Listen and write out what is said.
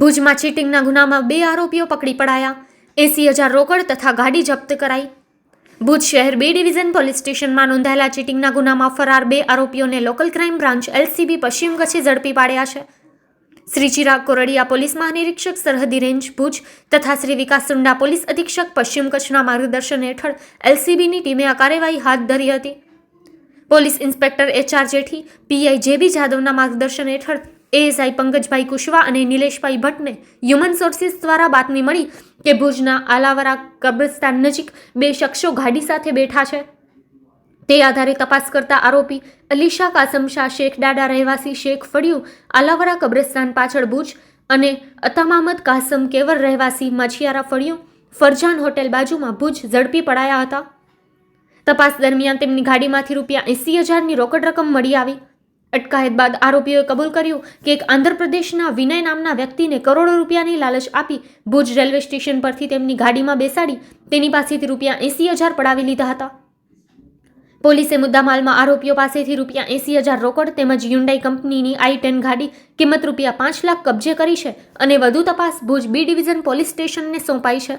ભુજમાં ચીટિંગના ગુનામાં બે આરોપીઓ પકડી પડાયા. એસી હજાર રોકડ તથા ગાડી જપ્ત કરાઈ. ભુજ શહેર બે ડિવિઝન પોલીસ સ્ટેશનમાં નોંધાયેલા ચીટિંગના ગુનામાં ફરાર બે આરોપીઓને લોકલ ક્રાઇમ બ્રાન્ચ એલસીબી પશ્ચિમ કચ્છે ઝડપી પાડ્યા છે. શ્રી ચિરાગ કોરડિયા પોલીસ મહાનિરીક્ષક સરહદી રેન્જ, ભુજ તથા શ્રી વિકાસ સુંડા પોલીસ અધિક્ષક પશ્ચિમ કચ્છના માર્ગદર્શન હેઠળ એલસીબીની ટીમે આ કાર્યવાહી હાથ ધરી હતી. Police inspector HR Jethi PI JB જાદવના માર્ગદર્શન હેઠળ એએસઆઈ પંકજભાઈ કુશવા અને નિલેશભાઈ ભટ્ટને હ્યુમન સોર્સિસ દ્વારા બાતમી મળી કે ભુજના આલાવરા કબ્રસ્તાન નજીક બે શખ્સો ગાડી સાથે બેઠા છે. તે આધારે તપાસ કરતા આરોપી અલીશા કાસમ શાહ, શેખ ડાડા રહેવાસી શેખ ફળિયું, આલાવરા કબ્રસ્તાન પાછળ ભુજ અને અતામામદ કાસમ કેવર રહેવાસી માછિયારા ફળિયું ફરજાન હોટેલ બાજુમાં ભુજ ઝડપી પડાયા હતા. તપાસ દરમિયાન તેમની ગાડીમાંથી રૂપિયા એંસી હજારની રોકડ રકમ મળી આવી. અટકાયત બાદ આરોપીઓએ કબૂલ કર્યું કે એક આંધ્રપ્રદેશના વિનય નામના વ્યક્તિને કરોડો રૂપિયાની લાલચ આપી ભુજ રેલવે સ્ટેશન પરથી તેમની ગાડીમાં બેસાડી તેની પાસેથી રૂપિયા એંસી હજાર પડાવી લીધા હતા. પોલીસે મુદ્દામાલમાં આરોપીઓ પાસેથી રૂપિયા એંસી હજાર રોકડ તેમજ યુન્ડાઈ કંપનીની આઈ ટેન ગાડી કિંમત રૂપિયા પાંચ લાખ કબજે કરી છે અને વધુ તપાસ ભુજ બી ડિવિઝન પોલીસ સ્ટેશનને સોંપાઈ છે.